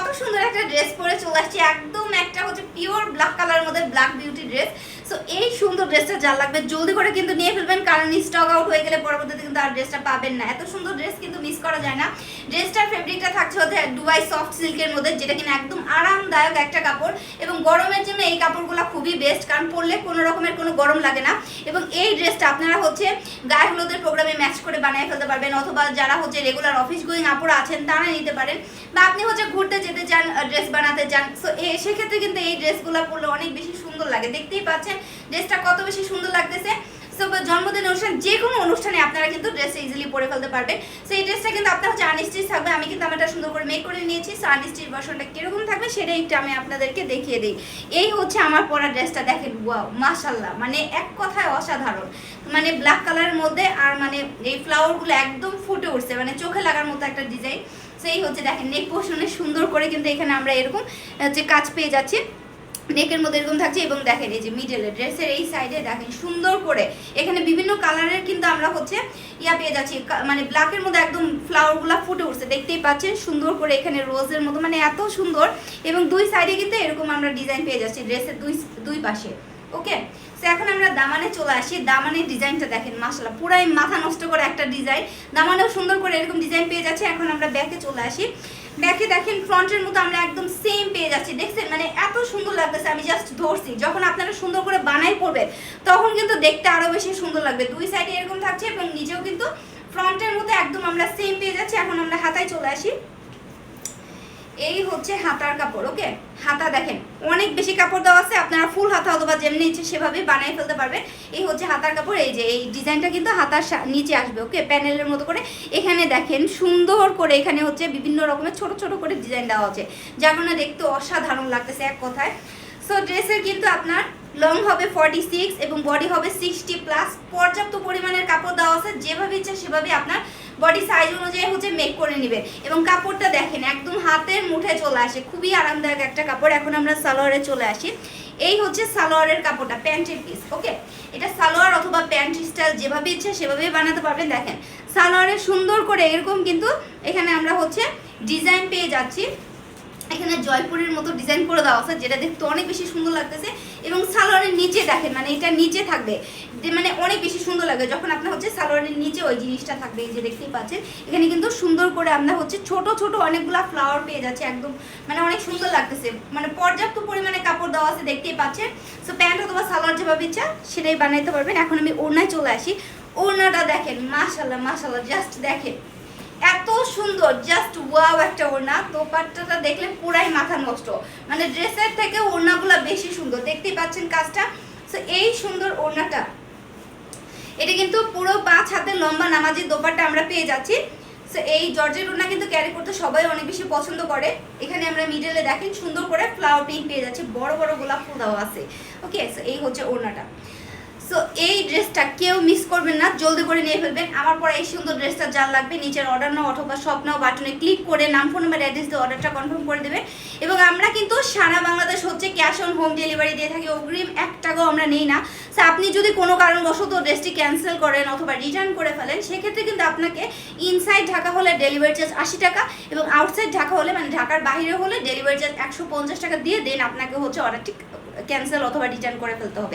কত সুন্দর একটা ড্রেস পরে চলে আসছি। একদম একটা হচ্ছে পিওর ব্ল্যাক কালার মধ্যে ব্ল্যাক বিউটি ড্রেস সো এই সুন্দর ড্রেসটা যার লাগবে, জলদি করে কিন্তু নিয়ে ফেলবেন, কারণ স্টক আউট হয়ে গেলে পরবর্তীতে কিন্তু আর ড্রেসটা পাবেন না। এত সুন্দর ড্রেস কিন্তু মিস করা যায় না। ড্রেসটার ফেব্রিকটা থাকছে হচ্ছে দুবাই সফট সিল্কের মধ্যে, যেটা কিনা একদম আরামদায়ক একটা কাপড়। এবং গরমের জন্য এই কাপড়গুলো খুবই বেস্ট কারণ পরলে কোনো রকমের কোনো গরম লাগে না। এবং এই ড্রেসটা আপনারা হচ্ছে গায়ে হলুদের প্রোগ্রামে ম্যাচ করে বানিয়ে ফেলতে পারবেন, অথবা যারা হচ্ছে রেগুলার অফিস গোয়িং আপুরা আছেন তারা নিতে পারেন। বা আপনি হচ্ছে ঘুরতে যেতে চান ড্রেস বানাতে চান। সো সেক্ষেত্রে কিন্তু এই ড্রেসগুলো পরলে অনেক বেশি সুন্দর লাগে। দেখতেই পাচ্ছেন ড্রেসটা কত বেশি সুন্দর লাগতেছে। সো জন্মদিন অনুষ্ঠান, যে কোনো অনুষ্ঠানে আপনারা কিন্তু ড্রেস ইজিলি পরে ফেলতে পারবেন। সো এই ড্রেসটা কিন্তু আপনার হচ্ছে আনস্টিচ থাকবে। আমি কিন্তু আমারটা সুন্দর করে মেক করে নিয়েছি। সো আনস্টিচ ভার্সনটা কীরকম থাকবে সেটাই একটু আমি আপনাদেরকে দেখিয়ে দিই। এই হচ্ছে আমার পরা ড্রেসটা দেখেন ওয়াও মাশাল্লাহ মানে এক কথায় অসাধারণ। মানে ব্ল্যাক কালারের মধ্যে আর মানে এই ফ্লাওয়ারগুলো একদম ফুটে উঠছে মানে চোখে লাগার মতো একটা ডিজাইন সেই হচ্ছে, দেখেন নেক পোর্শনে সুন্দর করে কিন্তু এখানে আমরা এরকম, হচ্ছে, কাজ পেয়ে যাচ্ছি। নেকের মধ্যে এরকম থাকছে এবং দেখেন এই যে মিডলে ড্রেসের এই সাইডে দেখেন সুন্দর করে এখানে বিভিন্ন কালারের কিন্তু আমরা হচ্ছে ইয়া পেয়ে যাচ্ছি। মানে ব্ল্যাকের মধ্যে একদম ফ্লাওয়ারগুলো ফুটে উঠছে, দেখতেই পাচ্ছেন? সুন্দর করে এখানে রোজের মতো মানে এত সুন্দর। এবং দুই সাইডে কিন্তু এরকম আমরা ডিজাইন পেয়ে যাচ্ছি ড্রেসের দুই দুই পাশে ওকে তো এখন আমরা দামানে চলে আসি। দামানের ডিজাইনটা দেখেন মাসালা পুরাই মাথা নষ্ট করে একটা ডিজাইন দামানেও সুন্দর করে এরকম ডিজাইন পেয়ে যাচ্ছে। এখন আমরা ব্যাকে চলে আসি। ব্যাকে দেখেন ফ্রন্টের মতো আমরা একদম সেম পেয়ে যাচ্ছি। দেখছেন? মানে এত সুন্দর লাগতেছে, আমি জাস্ট ধরছি। যখন আপনারা সুন্দর করে বানাই পড়বেন, তখন কিন্তু দেখতে আরও বেশি সুন্দর লাগবে। দুই সাইডে এরকম থাকছে এবং নিজেও কিন্তু ফ্রন্টের মতো একদম আমরা সেম পেয়ে যাচ্ছি। এখন আমরা হাতায় চলে আসি। এই হচ্ছে হাতার কাপড় ওকে হাতা দেখেন। অনেক বেশি কাপড় দেওয়া আছে, আপনারা ফুল হাতা অথবা যেমনি ইচ্ছে সেভাবে বানিয়ে ফেলতে পারবেন এই হচ্ছে হাতার কাপড়, এই যে, এই ডিজাইনটা কিন্তু হাতার নিচে আসবে, ওকে? প্যানেলের মতো করে। এখানে দেখেন সুন্দর করে এখানে হচ্ছে বিভিন্ন রকমের ছোট ছোট করে ডিজাইন দেওয়া আছে। যার কারণে দেখতে অসাধারণ লাগতেছে এক কথায়। সো ড্রেসের কিন্তু আপনার লং হবে ফর্টি সিক্স এবং বডি হবে সিক্সটি প্লাস পর্যাপ্ত পরিমাণের কাপড় দেওয়া আছে, যেভাবে ইচ্ছা সেভাবে আপনার বডি সাইজ অনুযায়ী হচ্ছে মেক করে নেবেন এবং কাপড়টা দেখেন, একদম হাতের মুঠে চলে আসে। খুবই আরামদায়ক একটা কাপড়। এখন আমরা সালোয়ারে চলে আসি। এই হচ্ছে সালোয়ারের কাপড়টা, প্যান্টের পিস ওকে এটা সালোয়ার অথবা প্যান্ট স্টাইল যেভাবে ইচ্ছে সেভাবেই বানাতে পারবেন। দেখেন, সালোয়ারে সুন্দর করে এরকম কিন্তু এখানে আমরা হচ্ছে ডিজাইন পেয়ে যাচ্ছি। এখানে জয়পুরের মতো ডিজাইন করে দেওয়া আছে, যেটা দেখতে অনেক বেশি সুন্দর লাগতেছে এবং সালোয়ারের নিচে দেখেন মানে এটা নিচে থাকবে। মানে অনেক বেশি সুন্দর লাগবে। যখন আপনার হচ্ছে সালোয়ারের নিচে ওই জিনিসটা থাকবে, এই যে দেখতেই পাচ্ছেন, এখানে কিন্তু সুন্দর করে আমরা হচ্ছে ছোট ছোট অনেকগুলা ফ্লাওয়ার পেয়ে যাচ্ছে একদম মানে অনেক সুন্দর লাগতেছে। মানে পর্যাপ্ত পরিমাণে কাপড় দেওয়া আছে, দেখতেই পাচ্ছেন। সো প্যান্ট অথবা সালোয়ার যেভাবে ইচ্ছা, সেটাই বানাইতে পারবেন। এখন আমি ওড়নায় চলে আসি। ওড়নাটা দেখেন মাশাল্লাহ মাশাল্লাহ জাস্ট দেখেন। এত সুন্দর জাস্ট ওয়াও একটা ওড়না। দোপাট্টাটা দেখলে পুরাই মাথা নষ্ট। মানে ড্রেসের থেকে ওড়নাগুলো বেশি সুন্দর। দেখতেই পাচ্ছেন কাজটা? সো এই সুন্দর ওড়নাটা। এটা কিন্তু পুরো পাঁচ হাতের লম্বা নামাজি দোপাট্টা আমরা পেয়ে যাচ্ছি। সো এই জর্জের ওড়না কিন্তু ক্যারি করতে সবাই অনেক বেশি পছন্দ করে। এখানে আমরা মিডলে দেখেন, সুন্দর করে ফ্লাওয়ার প্রিন্ট পেয়ে যাচ্ছি। বড় বড় গোলাপ ফুল দেওয়া আছে। ওকে সো এই হচ্ছে ওড়নাটা। সো এই ড্রেসটা কেউ মিস করবেন না, জলদি করে নিয়ে ফেলবেন। আমার পরে এই সুন্দর ড্রেসটা যার লাগবে, নিচের অর্ডার নাও অথবা নাও বাটনে ক্লিক করে নাম ফোন নাম্বার অ্যাড্রেস দিয়ে অর্ডারটা কনফার্ম করে দেবে এবং আমরা কিন্তু সারা বাংলাদেশ হচ্ছে ক্যাশ অন হোম ডেলিভারি দিয়ে থাকি, অগ্রিম এক টাকাও আমরা নেই না। সো আপনি যদি কোনো কারণবশত ড্রেসটি ক্যান্সেল করেন অথবা রিটার্ন করে ফেলেন, সেক্ষেত্রে কিন্তু আপনাকে ইনসাইড ঢাকা হলে ডেলিভারি চার্জ আশি টাকা এবং আউটসাইড ঢাকা হলে মানে ঢাকার বাইরে হলে ডেলিভারি চার্জ একশো পঞ্চাশ টাকা দিয়ে দেন, আপনাকে হচ্ছে অর্ডারটি ক্যান্সেল অথবা রিটার্ন করে ফেলতে হবে।